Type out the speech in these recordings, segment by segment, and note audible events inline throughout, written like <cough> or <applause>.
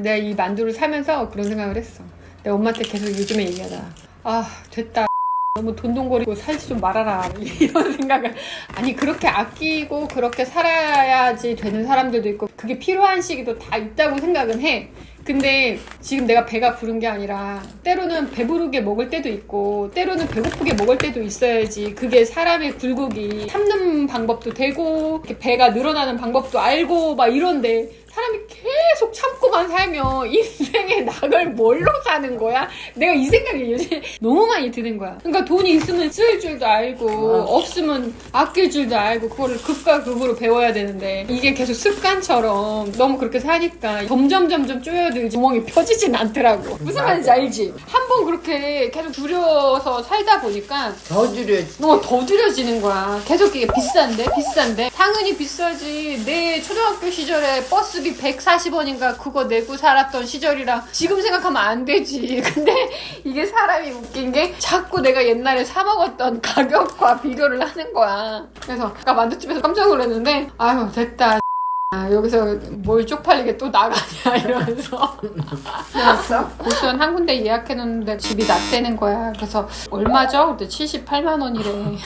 내가 이 만두를 사면서 그런 생각을 했어. 내가 엄마한테 계속 요즘에 얘기하잖아. 아 됐다. 너무 돈돈거리고 살지 좀 말아라 <laughs> 이런 생각을 아니 그렇게 아끼고 그렇게 살아야지 되는 사람들도 있고 그게 필요한 시기도 다 있다고 생각은 해 근데 지금 내가 배가 부른 게 아니라 때로는 배부르게 먹을 때도 있고 때로는 배고프게 먹을 때도 있어야지 그게 사람의 굴곡이 참는 방법도 되고 이렇게 배가 늘어나는 방법도 알고 막 이런데 사람이 계속 참고만 살면 인생의 낙을 뭘로 사는 거야? 내가 이 생각이 요즘 너무 많이 드는 거야. 그러니까 돈이 있으면 쓸 줄도 알고 없으면 아낄 줄도 알고 그거를 극과 극으로 배워야 되는데 이게 계속 습관처럼 너무 그렇게 사니까 점점 점점 쪼여들지 구멍이 펴지진 않더라고. 무슨 말인지 알지? 한 번 그렇게 계속 줄여서 살다 보니까 더 줄여지. 뭐더 줄여지는 거야. 계속 이게 비싼데 비싼데 당연히 비싸지. 내 초등학교 시절에 버스 비 140원인가 그거 내고 살았던 시절이랑 지금 생각하면 안 되지. <laughs> 근데 이게 사람이 웃긴 게 자꾸 내가 옛날에 사 먹었던 <laughs> 가격과 비교를 하는 거야. 그래서 아까 만두집에서 깜짝 놀랐는데 아유 됐다. 아, 여기서 뭘 쪽팔리게 또 나가냐 <laughs> 이러면서 알았어? 고수원 한 군데 예약해놓는데 집이 낮대는 거야. 그래서 얼마죠? 그때 78만 원이래.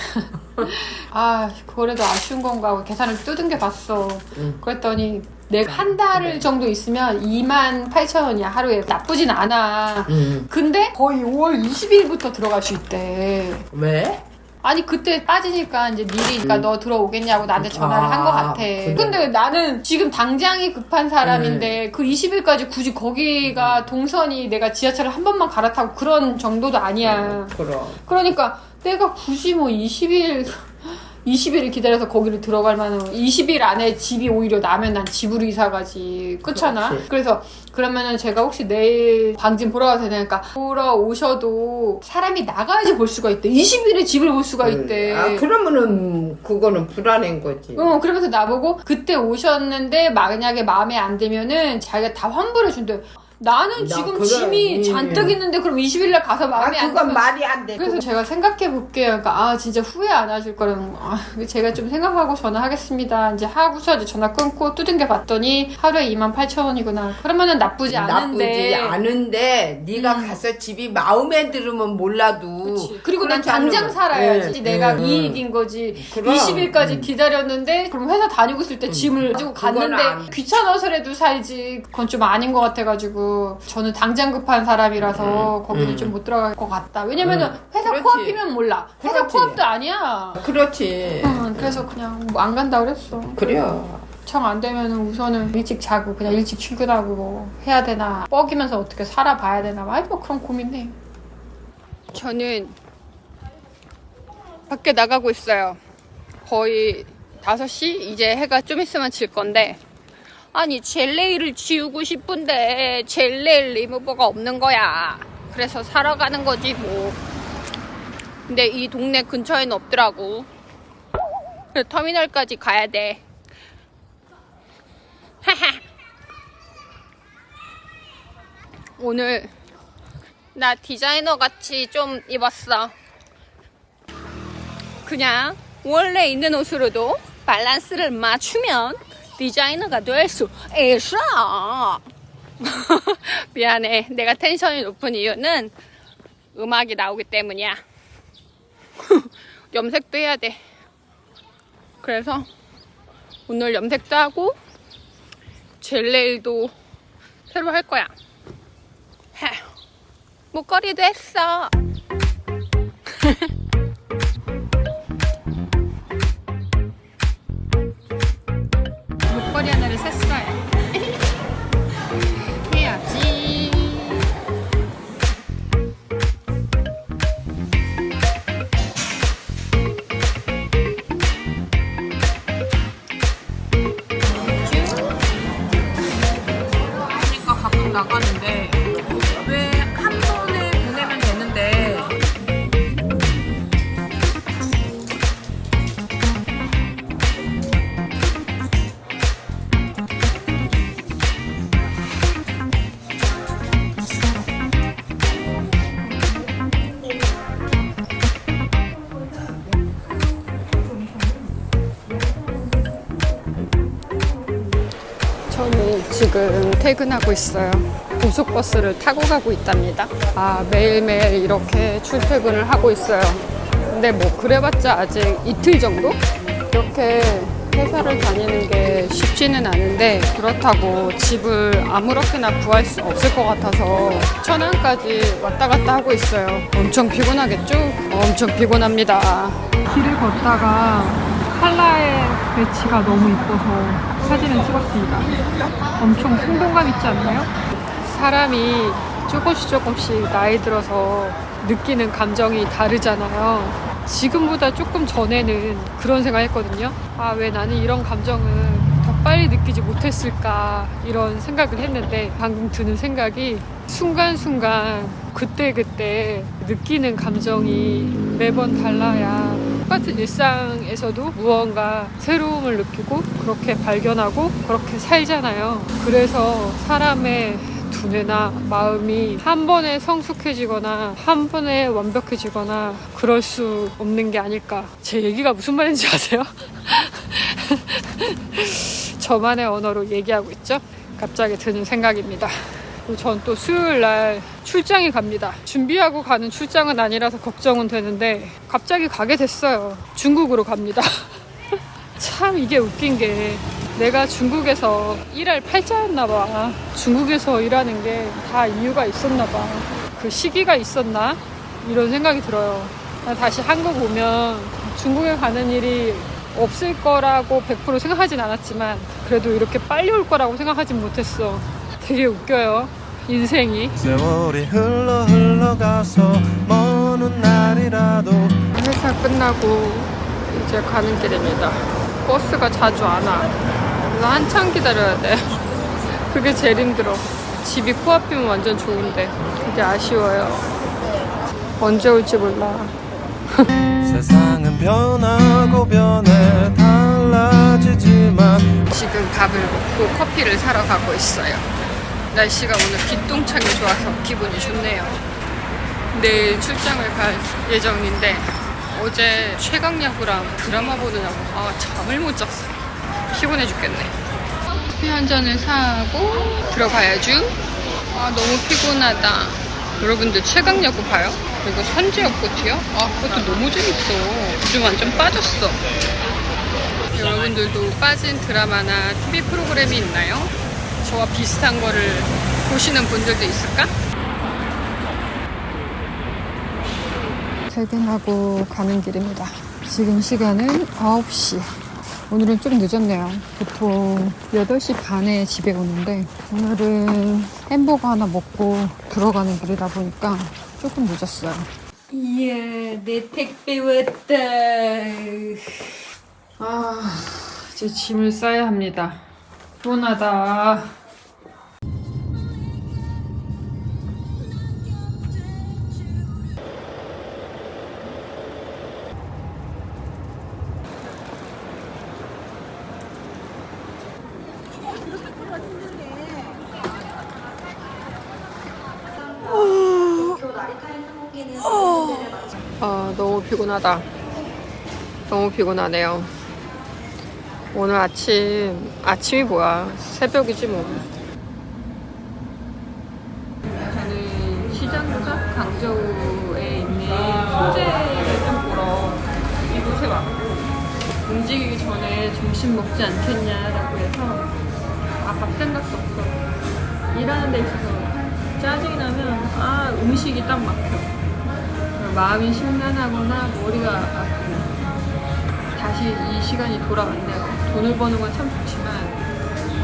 아 그래도 아쉬운 건가 하고 계산을 두둥겨 봤어. 응. 그랬더니 내가 한 달 정도 있으면 2만 8천 원이야 하루에 나쁘진 않아. 응. 근데 거의 5월 20일부터 들어갈 수 있대. 왜? 아니 그때 빠지니까 이제 미리 그러니까 너 들어오겠냐고 나한테 전화를 한것 아, 같아. 그래. 근데 나는 지금 당장이 급한 사람인데 그 20일까지 굳이 거기가 동선이 내가 지하철을 한 번만 갈아타고 그런 정도도 아니야. 그럼. 그러니까 내가 굳이 뭐 20일 20일을 기다려서 거기를 들어갈 만한 20일 안에 집이 오히려 나면 난 집으로 이사 가지 그렇잖아 그렇지. 그래서 그러면은 제가 혹시 내일 방진 보러 가도 되니까 보러 오셔도 사람이 나가야지 볼 수가 있대 20일에 집을 볼 수가 있대 아, 그러면은 그거는 불안한 거지. 어, 그러면서 나보고 그때 오셨는데 만약에 마음에 안 들면은 자기가 다 환불해 준대. 나는 나 지금 그래. 짐이 음. 잔뜩 있는데 그럼 20일 날 가서 아, 마음에 안 그건 들면 말이 안 돼. 그래서 제가 생각해 볼게요. 그러니까 아 진짜 후회 안 하실 거라는 거. 아, 제가 좀 생각하고 전화하겠습니다. 이제 하고서 이제 전화 끊고 두둥겨 봤더니 하루에 2만 8천 원이구나. 그러면은 나쁘지 않은데. 나쁘지 않은데 네가 음. 가서 집이 마음에 들으면 몰라도 그치. 그리고 난 당장 거. 살아야지. 네, 내가 네, 이익인 거지. 그럼. 20일까지 음. 기다렸는데, 그럼 회사 다니고 있을 때 짐을 가지고 갔는데, 안. 귀찮아서라도 살지. 그건 좀 아닌 것 같아가지고, 저는 당장 급한 사람이라서 거기는 음. 좀 못 들어갈 것 같다. 왜냐면은 음. 회사 그렇지. 코앞이면 몰라. 회사 그렇지. 코앞도 아니야. 그렇지. 응, 그래서 그냥 뭐안 간다 그랬어. 그래요. 청 안 되면은 우선은 일찍 자고 그냥 일찍 출근하고 뭐 해야 되나 뻐기면서 어떻게 살아봐야 되나 막 뭐 그런 고민해. 저는 밖에 나가고 있어요. 거의 5시 이제 해가 좀 있으면 질 건데 아니 젤레이를 지우고 싶은데 젤레일 리무버가 없는 거야. 그래서 사러 가는 거지 뭐. 근데 이 동네 근처에는 없더라고. 그래서 터미널까지 가야 돼. 오늘 나 디자이너 같이 좀 입었어. 그냥 원래 있는 옷으로도 밸런스를 맞추면 디자이너가 될 수 있어. <laughs> 미안해. 내가 텐션이 높은 이유는 음악이 나오기 때문이야. <laughs> 염색도 해야 돼. 그래서 오늘 염색도 하고 젤레일도 새로 할 거야. 하, 목걸이도 했어. 되는데 지금 퇴근하고 있어요. 고속버스를 타고 가고 있답니다. 아, 매일매일 이렇게 출퇴근을 하고 있어요. 근데 뭐 그래봤자 아직 이틀 정도? 이렇게 회사를 다니는 게 쉽지는 않은데 그렇다고 집을 아무렇게나 구할 수 없을 것 같아서 천안까지 왔다 갔다 하고 있어요. 엄청 피곤하겠죠? 엄청 피곤합니다. 길을 걷다가 칼라의 배치가 너무 이뻐서 사진을 찍었습니다. 엄청 생동감 있지 않나요? 사람이 조금씩 조금씩 나이 들어서 느끼는 감정이 다르잖아요. 지금보다 조금 전에는 그런 생각 했거든요. 아, 왜 나는 이런 감정을 더 빨리 느끼지 못했을까 이런 생각을 했는데 방금 드는 생각이 순간순간 그때그때 느끼는 감정이 매번 달라야 똑같은 일상에서도 무언가 새로움을 느끼고 그렇게 발견하고 그렇게 살잖아요. 그래서 사람의 두뇌나 마음이 한 번에 성숙해지거나 한 번에 완벽해지거나 그럴 수 없는 게 아닐까. 제 얘기가 무슨 말인지 아세요? <laughs> 저만의 언어로 얘기하고 있죠? 갑자기 드는 생각입니다. 전 또 수요일 날 출장이 갑니다. 준비하고 가는 출장은 아니라서 걱정은 되는데 갑자기 가게 됐어요. 중국으로 갑니다. <laughs> 참 이게 웃긴 게 내가 중국에서 일할 팔자였나 봐. 중국에서 일하는 게 다 이유가 있었나 봐. 그 시기가 있었나? 이런 생각이 들어요. 나 다시 한국 오면 중국에 가는 일이 없을 거라고 100% 생각하진 않았지만 그래도 이렇게 빨리 올 거라고 생각하진 못했어. 되게 웃겨요. 인생이. 세월이 흘러 흘러가서 먼 훗날이라도 회사 끝나고 이제 가는 길입니다. 버스가 자주 안 와. 그래서 한참 기다려야 돼. <laughs> 그게 제일 힘들어. 집이 코앞이면 완전 좋은데 그게 아쉬워요. 언제 올지 몰라. <laughs> 세상은 변하고 변해 달라지지만 지금 밥을 먹고 커피를 사러 가고 있어요. 날씨가 오늘 기똥차게 좋아서 기분이 좋네요. 내일 출장을 갈 예정인데 어제 최강야구랑 드라마 보느라고 아 잠을 못 잤어. 피곤해 죽겠네. 커피 한 잔을 사고 들어가야죠. 아 너무 피곤하다. 여러분들 최강야구 봐요? 그리고 선제역꽃이요? 아 그것도 너무 재밌어. 요즘 완전 빠졌어. 여러분들도 빠진 드라마나 TV 프로그램이 있나요? 저와 비슷한 거를 보시는 분들도 있을까? 퇴근하고 가는 길입니다. 지금 시간은 9시. 오늘은 좀 늦었네요. 보통 8시 반에 집에 오는데 오늘은 햄버거 하나 먹고 들어가는 길이다 보니까 조금 늦었어요. 이야, 내 택배 왔다. 아, 이제 짐을 싸야 합니다. 피곤하다. 아, 너무 피곤하다. 너무 피곤하네요. 오늘 아침, 아침이 뭐야. 새벽이지 뭐. 저는 시장역 강저우에 있는 소재를 좀 보러 이곳에 왔고, 움직이기 전에 점심 먹지 않겠냐라고 해서, 아, 밥 생각도 없어. 일하는 데 있어서 짜증이 나면, 아, 음식이 딱 막혀. 마음이 심란하거나 머리가 아프고 다시 이 시간이 돌아왔네요. 돈을 버는 건 참 좋지만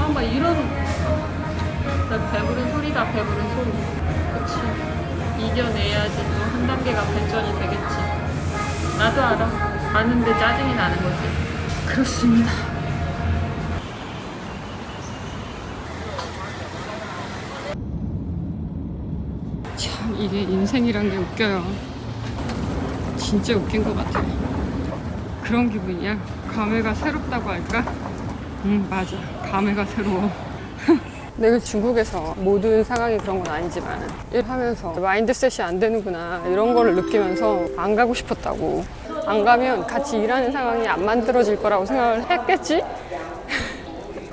아 막 이런 나 배부른 소리다 배부른 소리. 그치 이겨내야지 또 한 단계가 발전이 되겠지. 나도 알아. 아는데 짜증이 나는 거지. 그렇습니다. 참 이게 인생이란 게 웃겨요. 진짜 웃긴 것 같아. 그런 기분이야. 감회가 새롭다고 할까? 응, 맞아. 감회가 새로워. <laughs> 내가 중국에서 모든 상황이 그런 건 아니지만 일하면서 마인드셋이 안 되는구나 이런 거를 느끼면서 안 가고 싶었다고 안 가면 같이 일하는 상황이 안 만들어질 거라고 생각을 했겠지?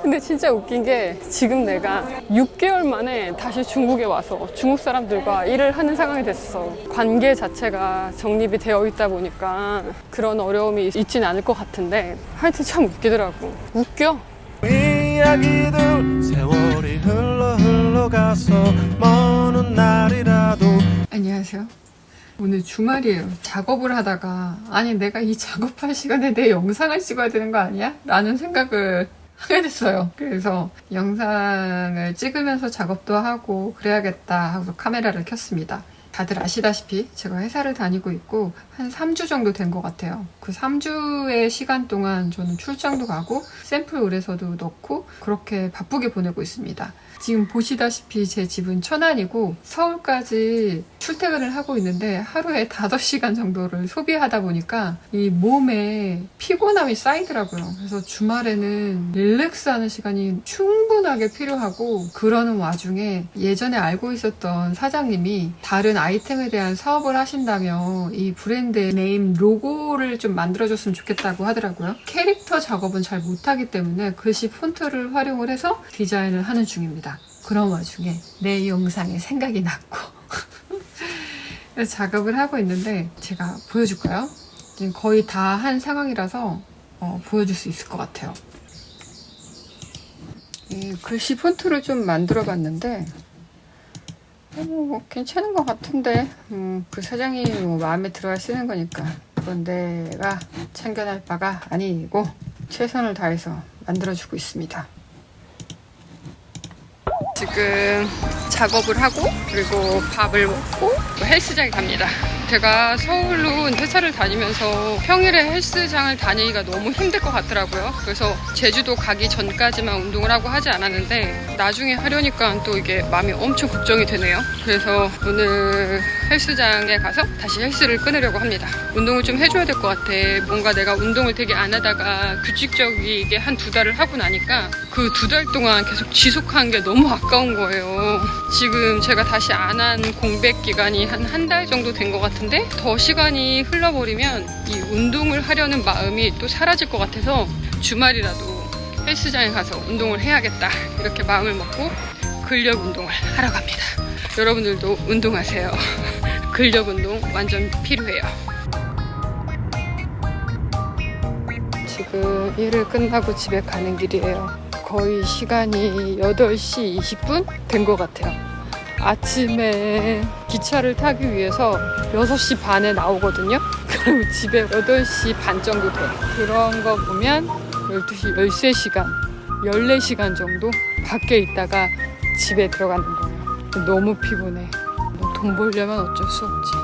근데 진짜 웃긴 게 지금 내가 6개월 만에 다시 중국에 와서 중국 사람들과 일을 하는 상황이 됐어. 관계 자체가 정립이 되어 있다 보니까 그런 어려움이 있진 않을 것 같은데 하여튼 참 웃기더라고. 웃겨. 이야기들 세월이 흘러 흘러가서 먼 날이라도 안녕하세요. 오늘 주말이에요. 작업을 하다가 아니 내가 이 작업할 시간에 내 영상을 찍어야 되는 거 아니야? 라는 생각을 하게 됐어요. 그래서 영상을 찍으면서 작업도 하고 그래야겠다 하고 카메라를 켰습니다. 다들 아시다시피 제가 회사를 다니고 있고 한 3주 정도 된 것 같아요. 그 3주의 시간 동안 저는 출장도 가고 샘플 의뢰서도 넣고 그렇게 바쁘게 보내고 있습니다. 지금 보시다시피 제 집은 천안이고 서울까지 출퇴근을 하고 있는데 하루에 5시간 정도를 소비하다 보니까 이 몸에 피곤함이 쌓이더라고요. 그래서 주말에는 릴렉스 하는 시간이 충분하게 필요하고 그러는 와중에 예전에 알고 있었던 사장님이 다른 아이템에 대한 사업을 하신다며 이 브랜드 네임 로고를 좀 만들어줬으면 좋겠다고 하더라고요. 캐릭터 작업은 잘 못하기 때문에 글씨 폰트를 활용을 해서 디자인을 하는 중입니다. 그런 와중에 내 영상에 생각이 났고 <laughs> 작업을 하고 있는데 제가 보여줄까요? 지금 거의 다 한 상황이라서 어, 보여줄 수 있을 것 같아요. 이 글씨 폰트를 좀 만들어 봤는데 어, 뭐 괜찮은 것 같은데 음, 그 사장이 뭐 마음에 들어야 쓰는 거니까 그건 내가 참견할 바가 아니고 최선을 다해서 만들어주고 있습니다. 지금 작업을 하고 그리고 밥을 먹고 또 헬스장에 갑니다. 제가 서울로 회사를 다니면서 평일에 헬스장을 다니기가 너무 힘들 것 같더라고요. 그래서 제주도 가기 전까지만 운동을 하고 하지 않았는데 나중에 하려니까 또 이게 마음이 엄청 걱정이 되네요. 그래서 오늘 헬스장에 가서 다시 헬스를 끊으려고 합니다. 운동을 좀 해줘야 될 것 같아. 뭔가 내가 운동을 되게 안 하다가 규칙적이게 한 두 달을 하고 나니까 그 두 달 동안 계속 지속한 게 너무 아까운 거예요. 지금 제가 다시 안 한 공백 기간이 한 한 달 정도 된 것 같은데 더 시간이 흘러버리면 이 운동을 하려는 마음이 또 사라질 것 같아서 주말이라도 헬스장에 가서 운동을 해야겠다 이렇게 마음을 먹고 근력 운동을 하러 갑니다. 여러분들도 운동하세요. <laughs> 근력 운동 완전 필요해요. 지금 일을 끝나고 집에 가는 길이에요. 거의 시간이 8시 20분 된 것 같아요. 아침에 기차를 타기 위해서 6시 반에 나오거든요. <laughs> 그리고 집에 8시 반 정도 돼. 그런 거 보면 12시, 13시간, 14시간 정도 밖에 있다가 집에 들어가는 거예요. 너무 피곤해. 뭐 돈 벌려면 어쩔 수 없지.